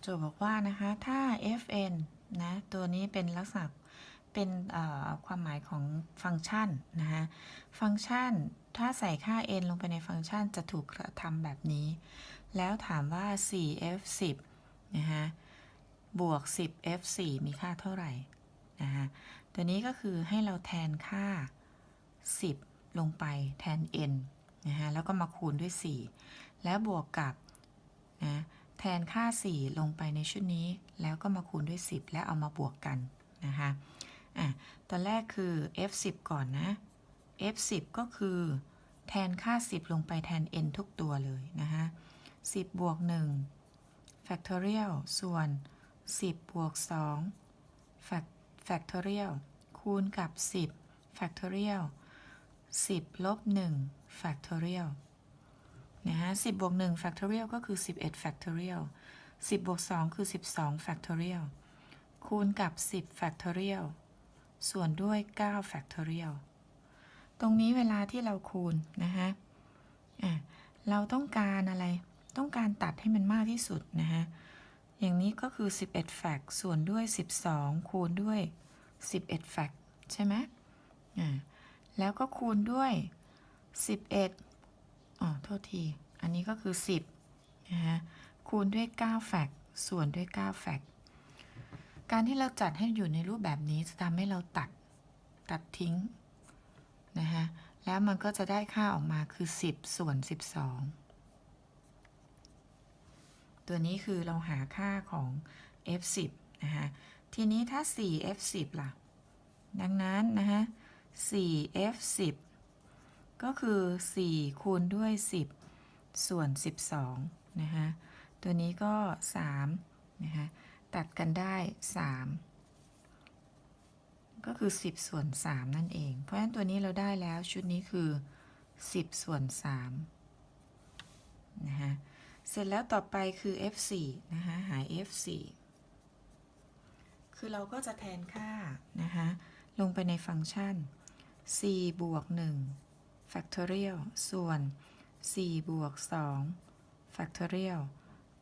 โจทย์บอกว่านะคะ ถ้า fn นะ ตัวนี้เป็นลักษณะเป็นความหมายของฟังก์ชันนะคะฟังก์ชันถ้าใส่ค่า n ลงไปในฟังก์ชันจะถูกกระทำแบบนี้ แล้วถามว่า 4f10 นะคะบวก 10f4 มีค่าเท่าไหร่นะคะตัวนี้ก็คือให้เราแทนค่า 10 ลงไปแทน n นะคะแล้วก็มาคูณด้วย 4 แล้วบวกกับนะ แทนค่า 4 ลงไปในชุดนี้ แล้วก็มาคูณด้วย 10 แล้วเอามาบวกกันนะคะอะตอนแรกคือ f10 ก่อนนะ f10 ก็คือ แทนค่า 10 ลงไปแทน n ทุกตัวเลยนะคะ10 บวก 1 factorial ส่วน 10 บวก 2 fac- factorial คูณกับ 10 factorial 10 ลบ 1 factorial นะฮะ10บบวก1 factorial ก็คือ 11 factorial 10บวก2คือ 12 factorial คูณกับ 10 factorial ส่วนด้วย 9 factorial ตรงนี้เวลาที่เราคูณนะคะอะเราต้องการอะไร ต้องการตัดให้มันมากที่สุดนะคะอย่างนี้ก็คือ 11 แฟกส่วนด้วย 12 คูณด้วย 11 แฟกใช่ไหมอ่าแล้วก็คูณด้วย 11 อ๋อโทษที อันนี้ก็คือ 10นะคะคูณด้วย 9 แฟกส่วนด้วย 9 แฟกการที่เราจัดให้อยู่ในรูปแบบนี้จะทำให้เราตัดตัดทิ้งนะคะแล้วมันก็จะได้ค่าออกมาคือ 10 ส่วน 12 ตัวนี้คือเราหาค่าของ f10 นะคะทีนี้ถ้า 4f10 ล่ะ ดังนั้นนะคะ 4f10 ก็คือ 4 คูณด้วย 10 ส่วน 12 นะคะ ตัวนี้ก็ 3 นะคะ ตัดกันได้ 3 ก็คือ 10 ส่วน 3 นั่นเอง เพราะฉะนั้นตัวนี้เราได้แล้วชุดนี้คือ 10 ส่วน3นะคะเสร็จแล้วต่อไปคือ f4 นะคะหา f4 คือเราก็จะแทนค่านะคะลงไปในฟังก์ชัน 4 บวก 1 factorial ส่วน 4 บวก 2 factorial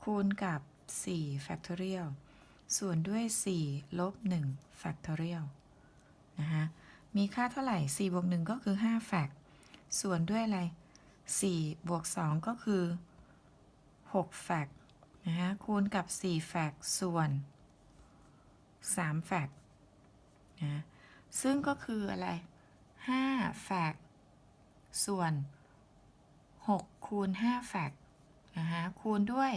คูณกับ 4 factorial ส่วนด้วย 4 ลบ 1 factorial นะคะมีค่าเท่าไหร่ 4 บวก 1 ก็คือ5แฟกส่วนด้วยอะไร 4 บวก 2 ก็คือ6แฟกนะคะคูณกับ4แฟกส่วน3แฟกนะซึ่งก็คืออะไร5แฟก ส่วน 6 คูณ 5 แฟกนะคะคูณด้วย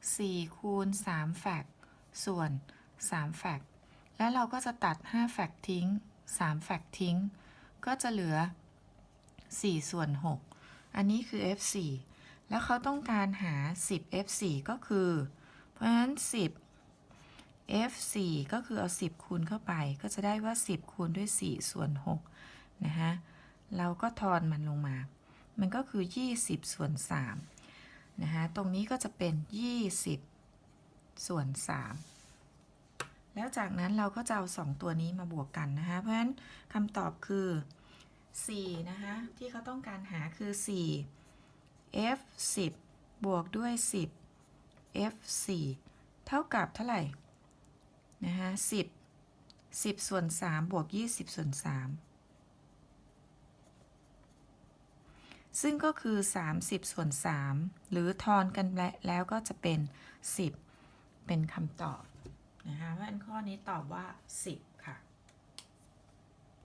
4 คูณ 3 แฟกส่วน 3 แฟกแล้วเราก็จะตัด 5 แฟกทิ้ง 3 แฟกทิ้ง ก็จะเหลือ 4 ส่วน 6 อันนี้คือ f4 แล้วเขาต้องการหา 10 f4 ก็คือ เพราะฉะนั้น 10 f4 ก็คือเอา 10 คูณเข้าไป ก็จะได้ว่า 10 คูณด้วย 4 ส่วน 6 นะฮะ เราก็ทอนมันลงมา มันก็คือ 20 ส่วน3นะฮะตรงนี้ก็จะเป็น 20 ส่วน 3 แล้วจากนั้นเราก็จะเอา 2 ตัวนี้มาบวกกันนะคะ เพราะฉะนั้นคำตอบคือ 4 นะคะ ที่เขาต้องการหาคือ 4 f 10 บวกด้วย 10 f 4เท่ากับเท่าไหร่ นะคะ10 10 ส่วน 3 บวก 20 ส่วน 3 ซึ่งก็คือ 30 ส่วน 3 หรือทอนกันแล้วก็จะเป็น 10 เป็นคำตอบนะคะเพราะฉะนั้นข้อนี้ตอบว่า 10